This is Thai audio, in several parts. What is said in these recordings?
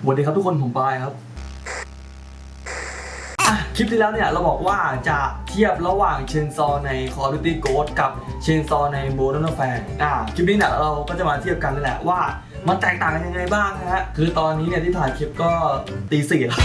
สวัสดีครับทุกคนผมปายครับคลิปที่แล้วเนี่ยเราบอกว่าจะเทียบระหว่างเชนซอใน Call of Duty Ghost กับเชนซอใน Modern Warfare อะคลิปนี้เนี่ยเราก็จะมาเทียบกันนี่แหละว่ามันแตกต่างกันยังไงบ้างนะฮะ คือตอนนี้เนี่ยที่ถ่ายคลิปก็ตีสี่แล้ว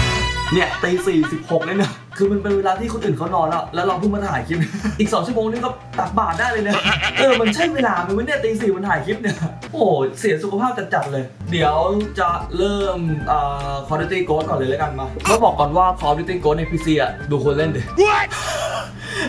เนี่ยตีสี่สิบหกเลยเนี่ย คือมันเป็นเวลาที่คนอื่นเขานอนแล้ว แล้วเราเพิ่งมาถ่ายคลิป อีกสองชั่วโมงนี่ก็ตักบาตรได้เลยเนี่ยเออมันใช่เวลาไหมวะเนี่ยตีสี่มันถ่ายคลิปเนี่ย โอ้เสียสุขภาพจัดๆเลย เดี๋ยวจะเริ่มอ่า Call of Duty Ghost ก่อนเลยแล้วกันมาต้องบอกก่อนว่า Call of Duty Ghost ใน PC อะดูคนเล่นดิ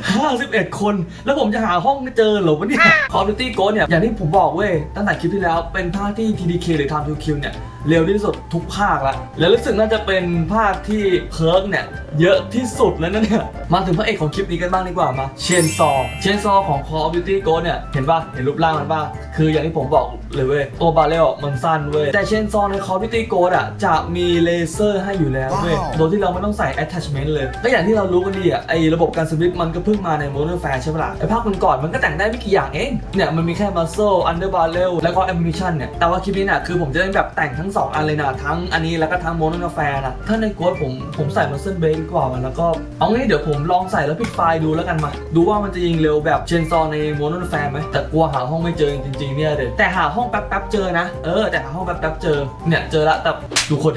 51 คน แล้วผมจะหาห้องเจอเหรอวะเนี่ย Call of Duty Ghost เนี่ย อย่างที่ผมบอกเว้ย ตั้งแต่คลิปที่แล้ว เป็นภาคที่ TDK หรือ Time to Kill เนี่ย เร็วที่สุดทุกภาคละ แล้วรู้สึกน่าจะเป็นภาคที่เพิร์กเนี่ย เยอะที่สุดแล้วนะเนี่ย มาถึงพระเอกของคลิปนี้กันบ้างดีกว่ามาเชนซอเชนซอของ Call of Duty Ghost เนี่ย เห็นป่ะ เห็นรูปร่างมันป่ะ คืออย่างที่ผมบอกเลยเว้ย ตัวบาเรลมันสั้นเว้ย แต่เชนซอใน Call of Duty Ghost อะ จะมีเลเซอร์ให้อยู่แล้วเว้ย โดยที่เราไม่ต้องใส่ attachment เลย ก็อย่างที่เรารู้กันดีอะ ไอระบบการสวิตช์มันก็เพิ่งมาใน Modern Warfare ใช่ปะล่ะไอภาคมันก่อนมันก็แต่งได้ไม่กี่อย่างเองเนี่ยมันมีแค่ muscle under barrel แล้วก็ ammunition เนี่ยแต่ว่าคลิปนี้เนี่ยคือผมจะเล่นแบบแต่งทั้ง 2 อันเลยนะทั้งอันนี้แล้วก็ทั้ง Modern Warfare นะถ้าใน Ghost ผมผมใส่ muscle brake ดีกว่ามันแล้วก็เอางี้เดี๋ยวผมลองใส่แล้วปิดไฟล์ดูแล้วกันมาดูว่ามันจะยิงเร็วแบบเชนซอใน Modern Warfare ไหมแต่กลัวหาห้องไม่เจอจริงๆเนี่ยเด็แต่หาห้องแป๊บๆเจอนะ เออแต่หาห้องแป๊บๆเจอเนี่ยเจอละแต่ดูคน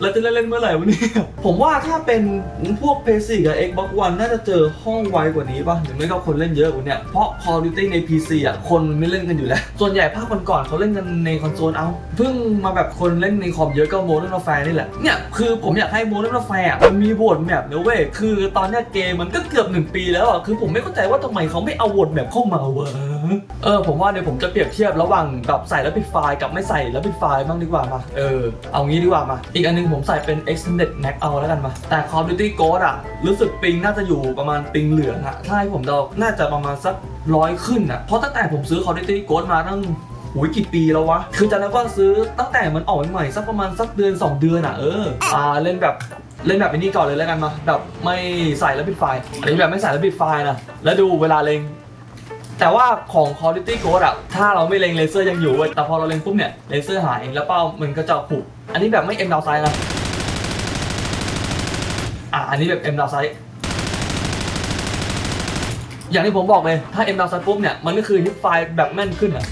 แล้วจะเล่นเมื่อไหร่วะเนี่ยผมว่าถ้าเป็นพวก p พ c กับ Xbox One น่าจะเจอห้องไวกว่านี้ป่ะหรือไม่ก็คนเล่นเยอะกว่าเนี้ยเพราะ Call of Duty ใน PC อะคนไม่เล่นกันอยู่แล้ว ส่วนใหญ่ภาคก่อนๆเขาเล่นกันในคอนโซลเอาเพิ่งมาแบบคนเล่นในคอมเยอะก็ Modern Warfare นี่แหละเนี่ยคือผมอยากให้ Modern Warfare อะมันมีโหวตแมปนะเว้ยคือตอนเนี้ยเกมมันก็เกือบ1ปีแล้วอะคือผมไม่เข้าใจว่าทำไมเขาไม่เอาโหวตแมปเข้ามาเวะ เออผมว่าเดี๋ยวผมจะเปรียบเทียบระหว่างแบบใส่แล้วปิดไฟล์กับไม่ใส่แล้วปิดไฟล์บ้างดีกว่ามาเออเอางี้ดีกว่ามา อีกอันนึงผมใส่เป็น extended max เอาแล้วกันมา แต่ Call of Duty Ghost อะ รู้สึกปิงน่าจะอยู่ประมาณปิงเหลืองอะถ้าให้ผมเดาน่าจะประมาณสักร้อยขึ้นอะเพราะตั้งแต่ผมซื้อ Call of Duty Ghost มาตั้งหูยกี่ปีแล้ววะ คือจำได้ว่าซื้อตั้งแต่มันออกใหม่ๆสักประมาณสักเดือน 2 เดือนอะเออ อ่าเล่นแบบเล่นแบบอ้นี้ก่อนเลยแล้วกันมาแบบไม่ใส่แล้วปิดไฟอันนี้แบบไม่ใส่แล้วปิดไฟนะแล้วดูเวลาเล็ง แต่ว่าของ Call Duty Ghost อะถ้าเราไม่เล็งเลเซอร์ยังอยู่เว้ยแต่พอเราเล็งปุ๊บเนี่ยเลเซอร์หายแล้วเป้ามันก็จะผุอันนี้แบบไม่เอ็มดาวไซด์นะอ่าอันนี้แบบเอ็มดาวไซด์อย่างที่ผมบอกเลย ถ้าเอ็มดาวไซด์ปุ๊บเนี่ยมันก็คือฮิปไฟแบบแม่นขึ้นอะ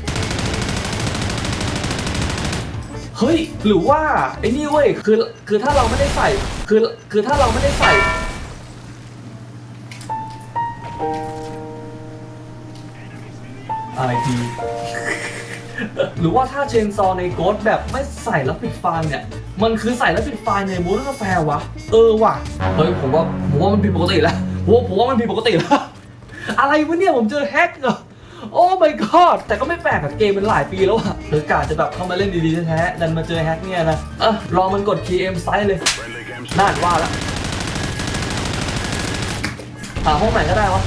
เฮ้ยหรือว่าไอ้นี่เว้ยคือคือถ้าเราไม่ได้ใส่คือคือถ้าเราไม่ได้ใส่ ดี หรือว่าถ้าเชนซอในโกดแบบไม่ใส่แล้วปิดไฟล์เนี่ย มันคือใส่แล้วปิดไฟในมูดกาแฟวะ เออว่ะ เฮ้ยผมว่าผมว่ามันผิดปกติแล้วผมว่าผมว่ามันผิดปกติแล้ว อะไรวะเนี่ยผมเจอแฮกเหรอโอ้ my god แต่ก็ไม่แปลกกับเกมมันหลายปีแล้วอะหรือกาจะแบบเข้ามาเล่นดีๆแท้ๆดันมาเจอแฮกเนี่ยนะ เออรอมันกด KM ไซส์เลยน่าว่าแล้วหาห้องไหนก็ได้วะ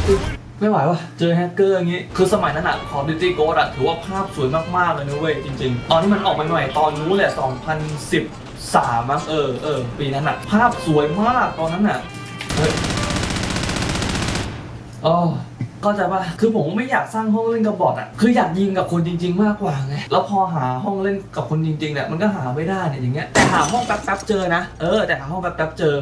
ไม่ไหววะเจอแฮกเกอร์อย่างงี้ คือสมัยนั้นอะ Call of Duty Ghost อะถือว่าภาพสวยมากๆเลยนะเว้ยจริงๆ ตอนที่มันออกมาใหม่ๆตอนนู้นแหละ 2013มั้งเออเออปีนั้นอะภาพสวยมากตอนนั้นอะเฮ้ยอ๋อเข้าใจปะคือผมไม่อยากสร้างห้องเล่นกับบอทอะคืออยากยิงกับคนจริง ๆ มากกว่าไง แล้วพอหาห้องเล่นกับคนจริงๆเนี่ยมันก็หาไม่ได้เนี่ยอย่างเงี้ย แต่หาห้องแป๊บๆเจอนะ เออ แต่หาห้องแป๊บๆเจอ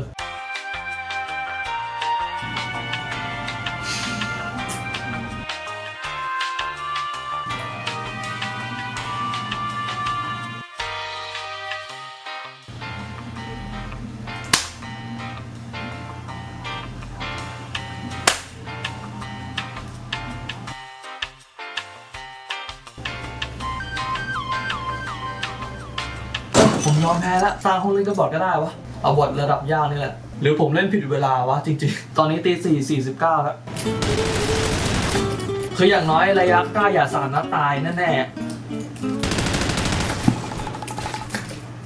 ผมยอมแพ้แล้วสร้างห้องเล่นกับบอทก็ได้วะเอาบอทระดับยากนี่แหละ หรือผมเล่นผิดเวลาวะจริง ๆ ตอนนี้ตีสี่สี่สิบเก้าแล้วคืออย่างน้อยระยะใกล้อย่าสารนัดตายแน่ๆ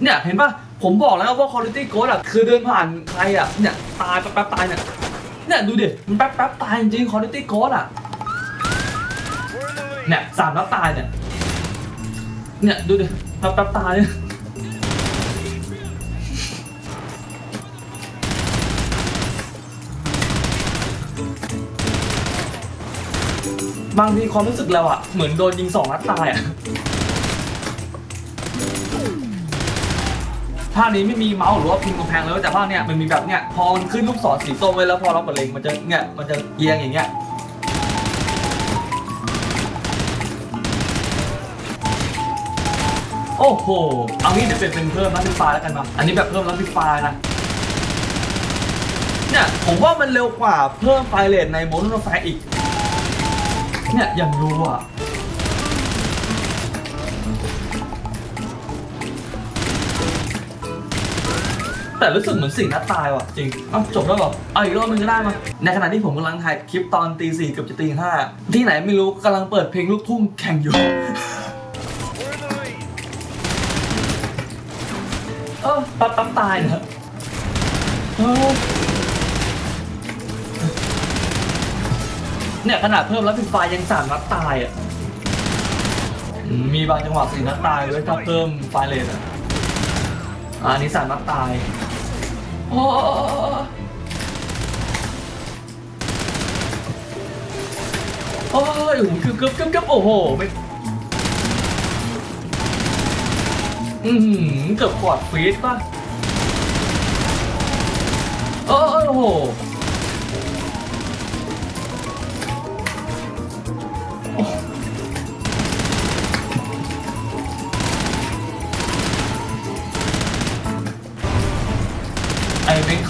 เนี่ยเห็นปะผมบอกแล้วว่า Quality Ghost อะคือเดินผ่านใครอะเนี่ยตายแป๊บๆตายเนี่ยเนี่ยดูดิมันแป๊บๆตายจริงๆ Quality Ghost อะเนี่ยสามนัดตายเนี่ยเนี่ยดูดิแป๊บๆตายเนี่ย บางทีความรู้สึกเราอะเหมือนโดนยิงสองนัดตายอะภาคนี้ไม่มีเมาส์หรือว่าพิมพ์กำแพงเลยแต่ภาคเนี้ยมันมีแบบเนี้ยพอมันขึ้นลูกศรสีส้มไว้แล้วพอเรากดเล็งมันจะเนี่ยมันจะเอียงอย่างเงี้ยโอ้โหเอางี้เดี๋ยวเป็นเป็นเพิ่มรับพิฟาแล้วกันมาอันนี้แบบเพิ่มรับพิฟานะเนี่ยผมว่ามันเร็วกว่าเพิ่มไฟเรทในโมโนไฟอีก เนี่ยยังรู้อะแต่รู้สึกเหมือนสิ่งนัดตายว่ะจริงอ้าจบแล้วเหรอเอาอีกรอบนึงก็ได้มาในขณะที่ผมกำลังถ่ายคลิปตอนตีสี่เกือบจะตีห้าที่ไหนไม่รู้กำลังเปิดเพลงลูกทุ่งแข่งอยู่เออปั๊บปั๊บตายเหรอ เออเนี่ยขนาดเพิ่มแล้วพิฟายยังสามนัดตายอะอืมมีบางจังหวะสี่นัดตายด้วยถ้าเพิ่มไฟเลนอะอะอันนี้สามนัดตายโอ้โอ้ยโอ้โหเกือบเกือบเกือบเกือบโอ้โหไม่อืมเกือบกอดฟีดป่ะโอ้ยโอ้โห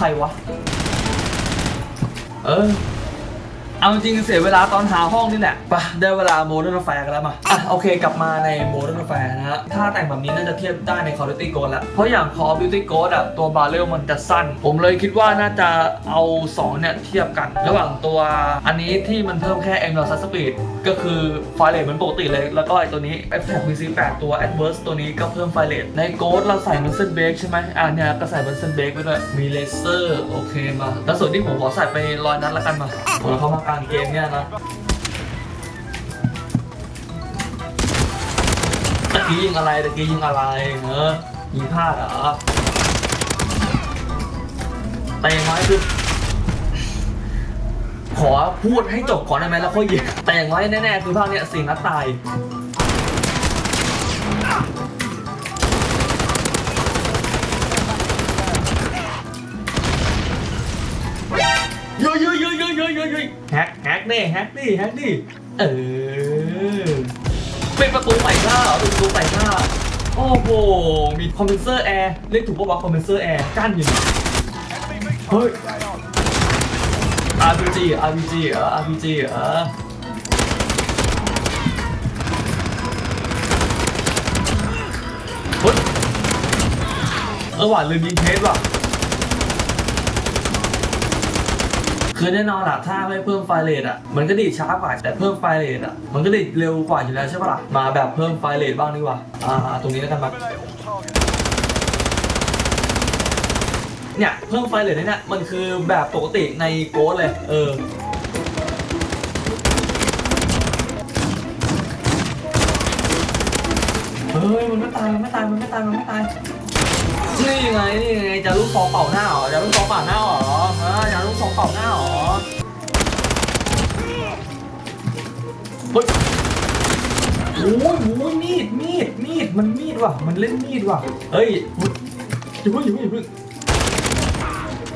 ใครวะ เออ เอาจริงเสียเวลาตอนหาห้องนี่แหละไปะได้เวลาโมเดิร์นแฟร์กันแล้วมาอะโอเค กลับมาในโมเดิร์นแฟร์นะฮะถ้าแต่งแบบนี้น่าจะเทียบได้ใน Call of Duty Ghost แล้วเพราะอย่าง Call of Duty Ghost อะตัวบาเรลมันจะสั้น ผมเลยคิดว่าน่าจะเอา2เนี่ยเทียบกัน ระหว่างตัวอันนี้ที่มันเพิ่มแค่ M เราซัสปีดก็คือไฟเลทมันปกติเลย แล้วก็ไอตัวนี้ f t a g VC8 ตัว Adverse ตัวนี้ก็เพิ่มไฟเลทใน Ghost เราใส่มันเส้นเบรกใช่ไหมอะเนี่ยก็ใส่มันเส้นเบรกไปด้วยมีเลเซอร์โอเคมาแล้วส่วนที่ผมขอใส่ไปรอยนัดละกันมาเราเข้ามากางเกมเนี่ยนะตะกี้ยิงอะไรตะกี้ยิงอะไรเออยิงพลาดเหรอแต่อย่างน้อยคือขอพูดให้จบก่อนได้ไหมแล้วค่อยยิงแต่อย่างน้อยแน่ๆคือภาคเนี้ยสี่นัดตาย แฮกแฮกเน่แฮกดิแฮกดิเออเป็นประตูใส่หน้าเป็นประตูใส่หน้าโอ้โหมีคอมเพนเซอร์แอร์เรียกถูกป่าวะคอมเพนเซอร์แอร์กั้นอยู่เฮ้ย RPG RPG เหรอ RPG เหรอเฮ้ยเออว่ะลืมยิงเทสว่ะ คือแน่นอนอะถ้าไม่เพิ่มไฟเรทอะมันก็ดีดช้ากว่าแต่เพิ่มไฟเรทอะมันก็ดีดเร็วกว่าอยู่แล้วใช่ปะล่ะมาแบบเพิ่มไฟเรทบ้างดีกว่าอ่าตรงนี้แล้วกันมาเนี่ยเพิ่มไฟเรทเนี่ยมันคือแบบปกติในโกดเลย เออเฮ้ยมันไม่ตายมันไม่ตายมันไม่ตายมันไม่ตาย นี่ไงนี่ไงจะลูกฟองเป่าหน้าเหรอจะลูกฟองเป่าหน้าเหรอฮะจะลูกฟองเป่าหน้าเหรอเฮ้ยโอ้ยโอ้ยมีดมีดมีดมันมีดว่ะมันเล่นมีดว่ะเฮ้ยอย่าเพิ่งอย่าเพิ่งอย่าเพิ่ง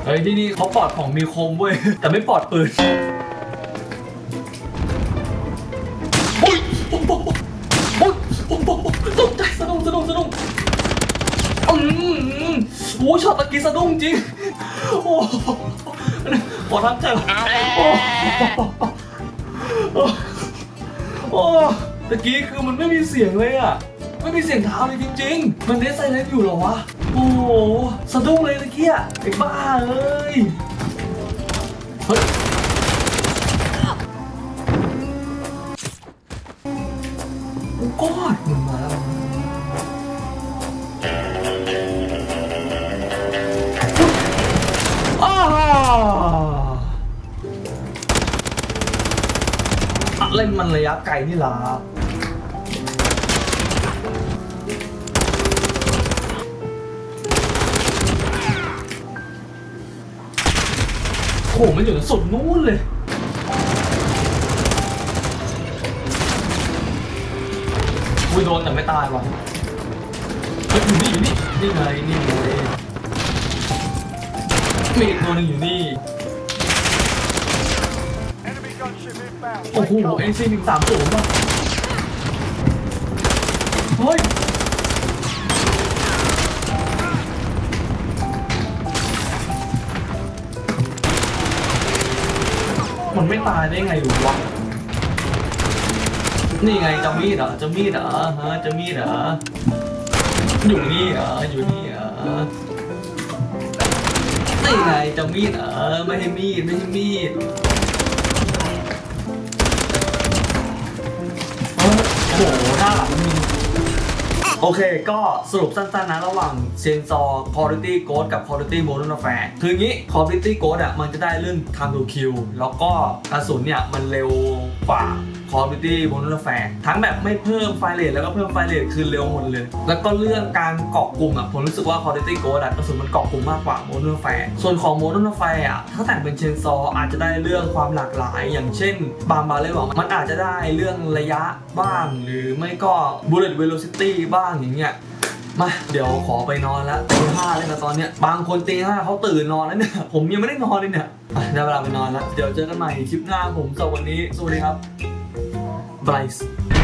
เฮ้ยที่นี่เขาปลอดของมีคมเว้ยแต่ไม่ปลอดปืน โอ้ช็อตตะกี้สะดุ้งจริง โอ้โหขอทักใจก่อนโอ้โหโอ้ตะกี้คือมันไม่มีเสียงเลยอะ ไม่มีเสียงเท้าเลยจริง ๆ มันเดสไซเลนอยู่เหรอวะ โอ้โหสะดุ้งเลยตะกี้อะไอ้บ้าเอ้ย เล่นมันระยะไกลนี่ล่ะโอ้โหมันอยู่สุดนู้นเลยอุ้ยโดนแต่ไม่ตายว่ะเฮ้ยอยู่นี่อยู่นี่นี่ไงนี่ไงมีอีกตัวหนึงอยู่นี่ โอ้โหเอ็นซีหนึ่งสามศูนย์ป่ะเฮ้ยมันไม่ตายได้ไงวะนี่ไงจะมีดเหรอจะมีดเหรอฮะจะมีดเหรออยู่นี่เหรออยู่นี่เหรอนี่ไงจะมีดเหรอไม่ให้มีดไม่ให้มีด โอ้โหหน้าหลังมีโอเค ก็สรุปสั้นๆนะระหว่างเซนซอร์ Quality Ghost กับ Quality Modern Warfare คืออย่างนี้ Quality Ghost อะมันจะได้เรื่อง Time to Kill แล้วก็กระสุนเนี่ยมันเร็วกว่า Quality Modern Warfare ทั้งแบบไม่เพิ่มไฟเรทแล้วก็เพิ่มไฟเรทคือเร็วหมดเลย แล้วก็เรื่องการเกาะกลุ่มอะผมรู้สึกว่า Quality Ghost อะกระสุนมันเกาะกลุ่มมากกว่า Modern Warfare ส่วนของ Modern Warfare อะถ้าแต่งเป็นเชนซออาจจะได้เรื่องความหลากหลาย อย่างเช่นบางบาเลบอกมันอาจจะได้เรื่องระยะบ้าง หรือไม่ก็ Bullet Velocity บ้างอย่างเงี้ยมาเดี๋ยวขอไปนอนแล้วตีห้าเลยนะตอนเนี้ยบางคนตีห้าเขาตื่นนอนแล้วเนี่ย ผมยังไม่ได้นอนเลยเนี่ยได้เวลาไปนอนแล้ว เดี๋ยวเจอกันใหม่คลิปหน้าผมสำหรับวันนี้สวัสดีครับ ไบรซ์